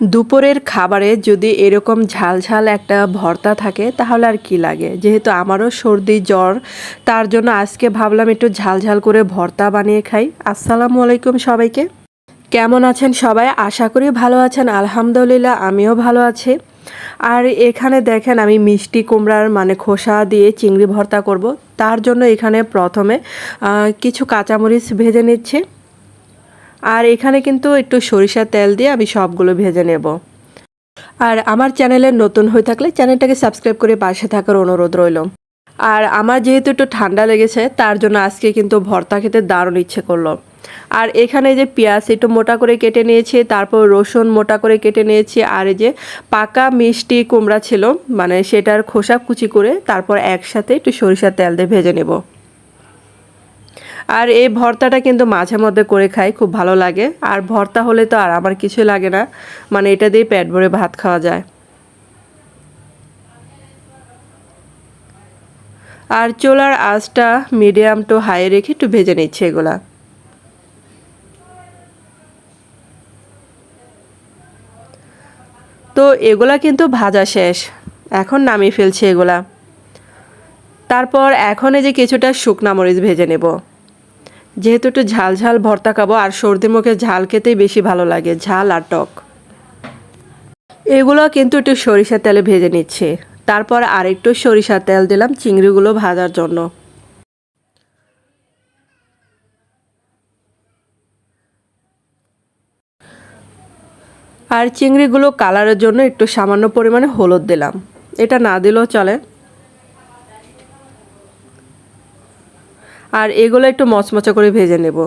দুপুরের খাবারে যদি এরকম ঝাল ঝাল একটা ভর্তা থাকে, তাহলে আর কি লাগে? যেহেতু আমারও সর্দি, জ্বর, তার জন্য আজকে ভাবলাম একটু ঝাল ঝাল করে ভর্তা বানিয়ে খাই। আসসালামু আলাইকুম সবাইকে। কেমন আছেন সবাই? আশা করি ভালো আছেন। আলহামদুলিল্লাহ, আমিও ভালো আছি। আর এখানে দেখেন, আমি মিষ্টি কুমড়ার মানে খোসা দিয়ে চিংড়ি ভর্তা করব। তার জন্য এখানে প্রথমে কিছু কাঁচামরিচ ভেজে নিচ্ছি। আর এখানে কিন্তু একটু সরিষার তেল দিয়ে আমি সবগুলো ভেজে নেব। আর আমার চ্যানেলে নতুন হয়ে থাকলে চ্যানেলটাকে সাবস্ক্রাইব করে পাশে থাকার অনুরোধ রইল। আর আমার যেহেতু একটু ঠান্ডা লেগেছে, তার জন্য আজকে কিন্তু ভর্তা খেতে দারুণ ইচ্ছে করল। আর এখানে যে পেঁয়াজ একটু মোটা করে কেটে নিয়েছি, তারপর রসুন মোটা করে কেটে নিয়েছি, আর এই যে পাকা মিষ্টি কুমড়া ছিল মানে সেটার খোসা কুচি করে তারপর একসাথে একটু সরিষার তেল দিয়ে ভেজে নেব। আর এই ভর্তাটা কিন্তু মাঝে মধ্যে করে খাই, খুব ভালো লাগে। আর ভর্তা হলে তো আর আমার কিছু লাগে না। মানে এটা দিয়ে পেট ভরে ভাত খাওয়া যায়। আর চোলার আঁচটা মিডিয়াম টু হাই রেখে একটু ভেজে নিচ্ছে এগুলা। তো এগুলা কিন্তু ভাজা শেষ। এখন নামিয়ে ফেলছে এগুলা। তারপর এখন এই যে কিছুটা শুকনা মরিচ ভেজে নেব। যেহেতু একটু ঝাল ঝাল ভর্তা খাব, আর সর্দি মুখে ঝাল খেতেই বেশি ভালো লাগে, ঝাল আর টক। এগুলো কিন্তু একটু সরিষার তেলে ভেজে নিচ্ছে। তারপর আরেকটু সরিষার তেল দিলাম চিংড়িগুলো ভাজার জন্য। আর চিংড়িগুলো কালারের জন্য একটু সামান্য পরিমাণে হলুদ দিলাম। এটা না দিলেও চলে। আর এগুলো একটু মচমচা করে ভেজে নেব।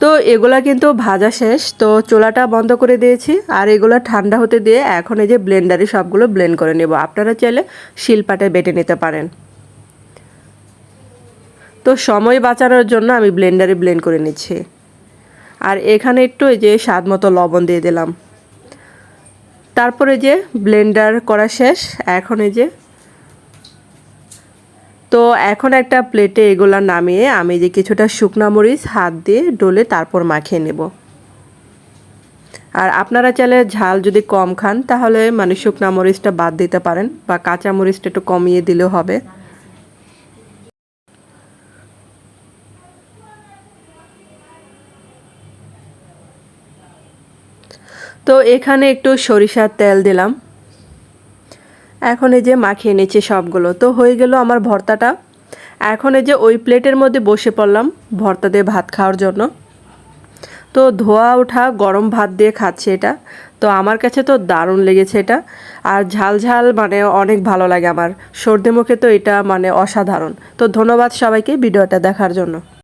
তো এগুলা কিন্তু ভাজা শেষ, তো চোলাটা বন্ধ করে দিয়েছি। আর এগুলো ঠান্ডা হতে দিয়ে এখন এই যে ব্লেন্ডারে সবগুলো ব্লেন্ড করে নেব। আপনারা চাইলে শিলপাটে বেটে নিতে পারেন। তো সময় বাঁচানোর জন্য আমি ব্লেন্ডারে ব্লেন্ড করে নিচ্ছি। আর এখানে একটু এই যে স্বাদ মতো লবণ দিয়ে দিলাম। তারপরে যে ব্লেন্ডার করা শেষ, এখন এই যে তো এখন একটা প্লেটে এগুলা নামিয়ে আমি যে কিছুটা শুকনা মরিচ হাত দিয়ে ডলে তারপর মাখিয়ে নেব। আর আপনারা চাইলে ঝাল যদি কম খান, তাহলে মানে শুকনা মরিচটা বাদ দিতে পারেন বা কাঁচা মরিচটা একটু কমিয়ে দিলেও হবে। তো এখানে একটু সরিষার তেল দিলাম। এখন এই যে মাখিয়ে নিচ্ছি সবগুলো। তো হয়ে গেল আমার ভর্তাটা। এখন এই যে ওই প্লেটের মধ্যে বসে পড়লাম ভর্তা দিয়ে ভাত খাওয়ার জন্য। তো ধোয়া ওঠা, গরম ভাত দিয়ে খাচ্ছে এটা। তো আমার কাছে তো দারুণ লেগেছে এটা। আর ঝাল ঝাল মানে অনেক ভালো লাগে আমার। সর্দি মুখে তো এটা মানে অসাধারণ। তো ধন্যবাদ সবাইকে ভিডিওটা দেখার জন্য।